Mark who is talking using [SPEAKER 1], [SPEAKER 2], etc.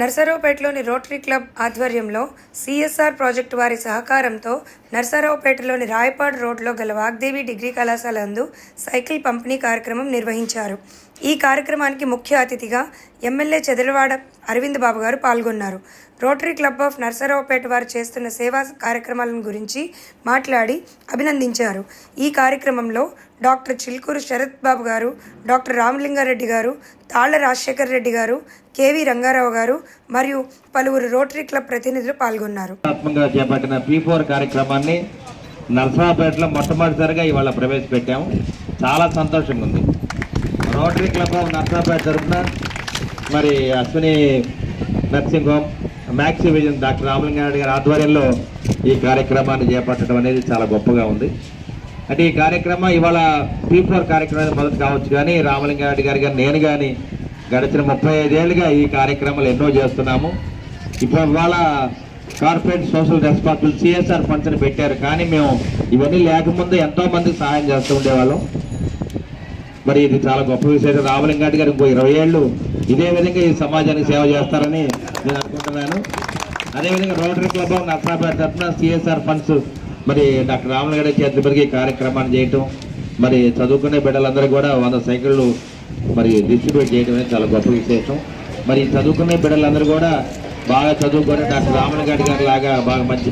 [SPEAKER 1] నర్సరావుపేటలోని rotary club ఆధ్వర్యంలో CSR project వారి సహకారంతో నర్సరావుపేటలోని రాయపాడు రోడ్లో గల వాగ్దేవి డిగ్రీ కళాశాల నందు సైకిల్ పంపిణీ కార్యక్రమం నిర్వహించారు. ఈ కార్యక్రమానికి ముఖ్య అతిథిగా ఎమ్మెల్యే చెదలవాడ అరవింద్ బాబు గారు పాల్గొన్నారు. రోటరీ క్లబ్ ఆఫ్ నర్సరావుపేట వారు చేస్తున్న సేవా కార్యక్రమాలను గురించి మాట్లాడి అభినందించారు. ఈ కార్యక్రమంలో డాక్టర్ చిల్కూరు శరత్ బాబు గారు డాక్టర్ రామలింగారెడ్డి గారు తాళ్ళ రాజశేఖర్ రెడ్డి గారు కేవీ రంగారావు గారు మరియు పలువురు రోటరీ క్లబ్ ప్రతినిధులు పాల్గొన్నారు.
[SPEAKER 2] చేపట్టిన పీ ఫోర్ కార్యక్రమాన్ని నర్సరాపేటలో మొట్టమొదటిసారిగా ఇవాళ ప్రవేశపెట్టాము. చాలా సంతోషంగా ఉంది. రోటరీ క్లబ్ ఆఫ్ నర్సరాపేట తరఫున మరి Ashwini nursing home Maxivision doctor Ramalingareddy గారి ఆధ్వర్యంలో ఈ కార్యక్రమాన్ని చేపట్టడం అనేది చాలా గొప్పగా ఉంది. అంటే ఈ కార్యక్రమం ఇవాళ పీ ఫోర్ కార్యక్రమం మొదటి కావచ్చు కానీ రామలింగారెడ్డి గారు కానీ నేను కానీ గడిచిన ముప్పై ఐదేళ్ళుగా ఈ కార్యక్రమాలు ఎన్నో చేస్తున్నాము. ఇప్పుడు ఇవాళ corporate social responsible CSR funds అని పెట్టారు. కానీ మేము ఇవన్నీ లేకముందు ఎంతో మందికి సహాయం చేస్తూ ఉండేవాళ్ళం. మరి ఇది చాలా గొప్ప విషయం రామలింగారెడ్డి గారు ఇంకో ఇరవై ఏళ్ళు ఇదే విధంగా ఈ సమాజానికి సేవ చేస్తారని నేను అనుకుంటున్నాను. అదేవిధంగా రోటరీ క్లబ్ నర్సాపేట తరఫున సిఎస్ఆర్ ఫండ్స్ మరి డాక్టర్ రామలింగారెడ్డి చేతి కార్యక్రమాన్ని చేయటం మరి చదువుకునే బిడ్డలందరూ కూడా వంద సైకిళ్ళు మరి డిస్ట్రిబ్యూట్ చేయడం అనేది చాలా గొప్ప విశేషం. మరి చదువుకునే బిడ్డలందరూ కూడా బాగా చదువుకొని డాక్టర్ రామలింగారెడ్డి గారి లాగా బాగా మంచి